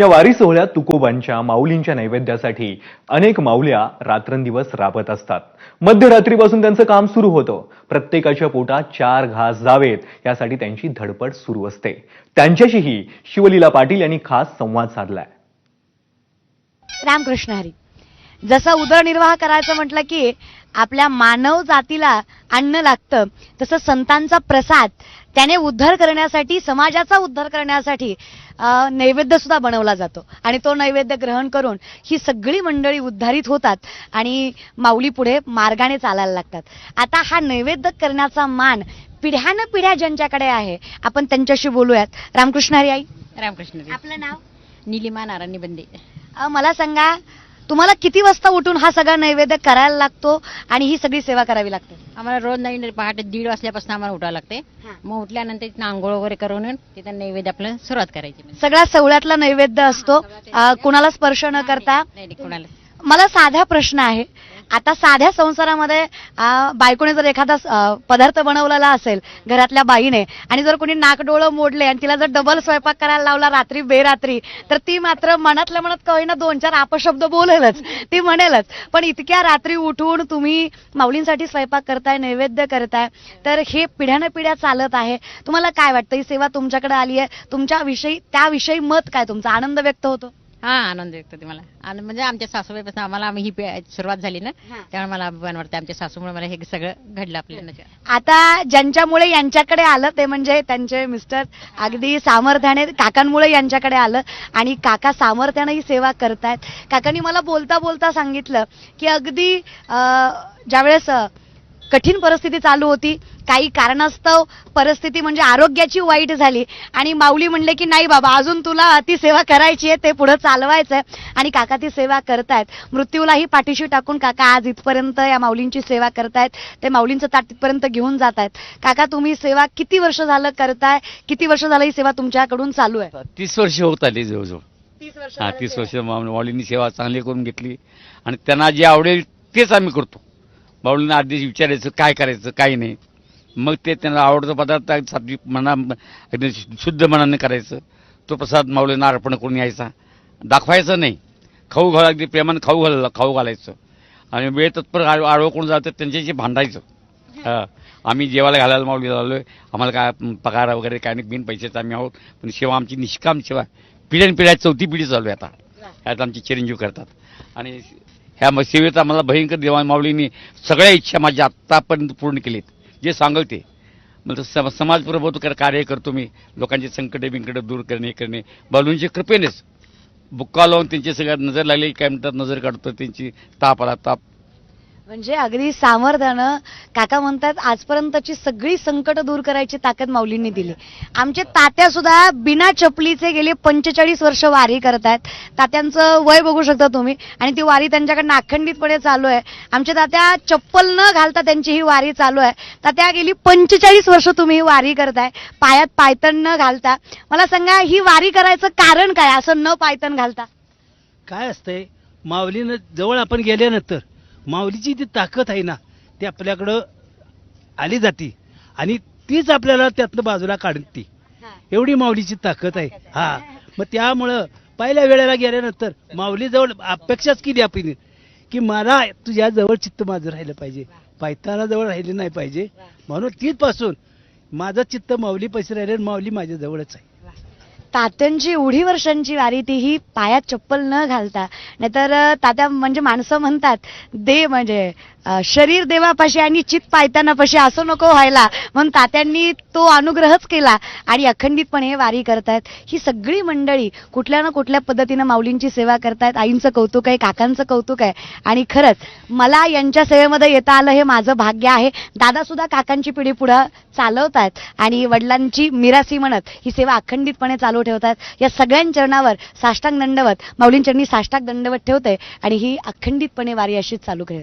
या वारी सोहळ्यात तुकोबांच्या माऊलींच्या नैवेद्यासाठी अनेक माऊल्या रात्रंदिवस राबत असतात. मध्यरात्रीपासून त्यांचं काम सुरू होतं. प्रत्येकाच्या पोटात चार घास जावेत यासाठी त्यांची धडपड सुरू असते. त्यांच्याशीही शिवलीला पाटील यांनी खास संवाद साधलाय. रामकृष्ण हरी. जसं उदरनिर्वाह करायचं म्हटलं की आपल्या मानव जातीला अन्न लागतं तसं संतांचा प्रसाद त्याने उद्धार करण्यासाठी समाजाचा उद्धार करण्यासाठी नैवेद्य सुद्धा बनवला जातो. आणि तो नैवेद्य ग्रहण करून ही सगळी मंडळी उद्धारित होतात आणि माऊली पुढे मार्गाने चालायला लागतात. आता हा नैवेद्य करण्याचा मान पिढ्यानं पिढ्या ज्यांच्याकडे आहे आपण त्यांच्याशी बोलूयात. रामकृष्ण हरी आई. रामकृष्ण. आपलं नाव? निलिमा नारायणी बंदे मला सांगा तुम्हाला किती वाजता उठून हा सगळा नैवेद्य करायला लागतो आणि ही सगळी सेवा करावी लागते? आम्हाला रोज नवीन पहाटे दीड वाजल्यापासून आम्हाला उठावं लागते. मग उठल्यानंतर तिथं आंघोळ वगैरे करून तिथं नैवेद्य आपलं सुरुवात करायची. सगळ्या सवळ्यातला नैवेद्य असतो. कुणाला स्पर्श न करता? नाही नाही, कोणाला. मला साधा प्रश्न आहे. आता साध्या संसारामध्ये बायकोने जर एखादा पदार्थ बनवलेला असेल घरातल्या बाईने आणि जर कोणी नाकडोळं मोडले आणि तिला जर डबल स्वयंपाक करायला लावला रात्री बेरात्री तर ती मात्र मनातल्या मनात ना दोन चार आपशब्द बोलेलच. ती म्हणेलच पण इतक्या रात्री उठून तुम्ही माऊलींसाठी स्वयंपाक करताय नैवेद्य करताय तर हे पिढ्यानं पिढ्या चालत आहे. तुम्हाला काय वाटतं? ही सेवा तुमच्याकडे आली आहे तुमच्याविषयी त्याविषयी मत काय? तुमचा आनंद व्यक्त होतो. हा आनंद व्यक्त होते मला. आणि म्हणजे आमच्या सासूबाईपासून आम्हाला आम्ही ही पे- सुरुवात झाली ना. हा. त्यामुळे मला अभिमान वाटतं आमच्या सासूमुळे मला हे सगळं घडलं आपल्या आता ज्यांच्यामुळे यांच्याकडे आलं ते म्हणजे त्यांचे मिस्टर अगदी सामर्थ्याने काकांमुळे यांच्याकडे आलं. आणि काका सामर्थ्याने ही सेवा करतायत. काकांनी मला बोलता बोलता सांगितलं की अगदी अं, ज्यावेळेस अं, कठीण परिस्थिती चालू होती काही कारणास्तव परिस्थिती म्हणजे आरोग्याची वाईट झाली. आणि माऊली म्हणले की नाही बाबा अजून तुला ती सेवा करायची आहे ते पुढे चालवायचं आहे आणि काका ती सेवा करतायत. मृत्यूलाही पाठीशी टाकून काका आज इथपर्यंत या माऊलींची सेवा करतायत. ते माऊलींचं ताट तिथपर्यंत घेऊन जात आहेत काका तुम्ही सेवा किती वर्ष झालं करताय? किती वर्ष झालं ही सेवा तुमच्याकडून चालू आहे? तीस वर्ष होत आली जवळजवळ. तीस वर्ष हा तीस वर्ष माऊलींनी सेवा चांगली करून घेतली. आणि त्यांना जे आवडेल तेच आम्ही करतो. माऊलींना आधी विचारायचं काय करायचं काय नाही. मग ते त्यांना आवडतं पदार्थ सात्विक मना शुद्ध मनाने करायचं. तो प्रसाद माऊलींना अर्पण करून यायचा. दाखवायचं नाही. खाऊ घाला अगदी प्रेमाने खाऊ घाल खाऊ घालायचं. आणि वेळ तत्पर आड- आडवं कोण जातं त्यांच्याशी भांडायचं. हा. आम्ही जेवायला घालायला माऊलीला आलोय. आम्हाला काय पगार वगैरे काय नाही बिन पैशाचं आम्ही आहोत. पण सेवा आमची निष्काम सेवा पिढ्यान पिढ्या चौथी पिढी चालू आहे आता. यात आमचे चिरंजीव करतात. आणि ह्या सेवेत आम्हाला भयंकर देवा माऊलींनी सगळ्या इच्छा माझ्या आत्तापर्यंत पूर्ण केलीत. जे सांगल ते म्हणजे सम समाज कार्य करतो मी लोकांची संकटे बिंकटे दूर करणे करणे. बालूंच्या कृपेनेच. बुक्का लावून त्यांची सगळ्यात नजर लागली काय म्हणतात नजर काढतो त्यांची ताप आला ताप म्हणजे अगदी सामर्थ्यानं काका म्हणतात आजपर्यंतची सगळी संकट दूर करायची ताकद माऊलींनी दिली. आमचे तात्या सुद्धा बिना चपलीचे गेले पंचेचाळीस वर्ष वारी करतायत. तात्यांचं वय बघू शकता तुम्ही. आणि ती वारी त्यांच्याकडनं अखंडितपणे चालू आहे. आमचे तात्या चप्पल न घालता त्यांची ही वारी चालू आहे. तात्या गेली पंचेचाळीस वर्ष तुम्ही ही वारी करताय. पायात पायतण न घालता. मला सांगा ही वारी करायचं कारण काय? असं न पायतण घालता. काय असतंय? माऊलीनं जवळ आपण गेल्यानंतर माऊलीची जी ताकद आहे ना ती आपल्याकडं आली जाती. आणि तीच आपल्याला त्यातनं बाजूला काढते. एवढी माऊलीची ताकद आहे. हा. मग त्यामुळं पहिल्या वेळेला गेल्यानंतर माऊली जवळ अपेक्षाच केली आपण की मला तुझ्या जवळ चित्त माझं राहिलं पाहिजे. पायताना जवळ राहिलं नाही पाहिजे. म्हणून तिथपासून माझं चित्त माऊली पैसे राहिले आणि माऊली माझ्या जवळच आहे. तात्यांची एवढी वर्षांची वारी ती ही पायात चप्पल न घालता. नाहीतर तात्या म्हणजे माणसं म्हणतात दे म्हणजे शरीर देवापाशी आणि चित पायतानापाशी असं नको व्हायला. म्हणून तात्यांनी तो अनुग्रहच केला आणि अखंडितपणे हे वारी करतायत ही सगळी मंडळी कुठल्या ना कुठल्या पद्धतीनं माऊलींची सेवा करतायत आईंचं कौतुक आहे काकांचं कौतुक आहे. आणि खरंच मला यांच्या सेवेमध्ये येता आलं हे माझं भाग्य आहे. दादासुद्धा काकांची पिढी पुढं चालवतायत आणि वडिलांची मिरासी म्हणत ही सेवा अखंडितपणे चालू ठेवतात. या सगळ्यां चरणावर साष्टांग दंडवत माऊलींचरणी साष्टांग दंडवत ठेवते आणि ही अखंडितपणे वारी अशीच चालू ठेवते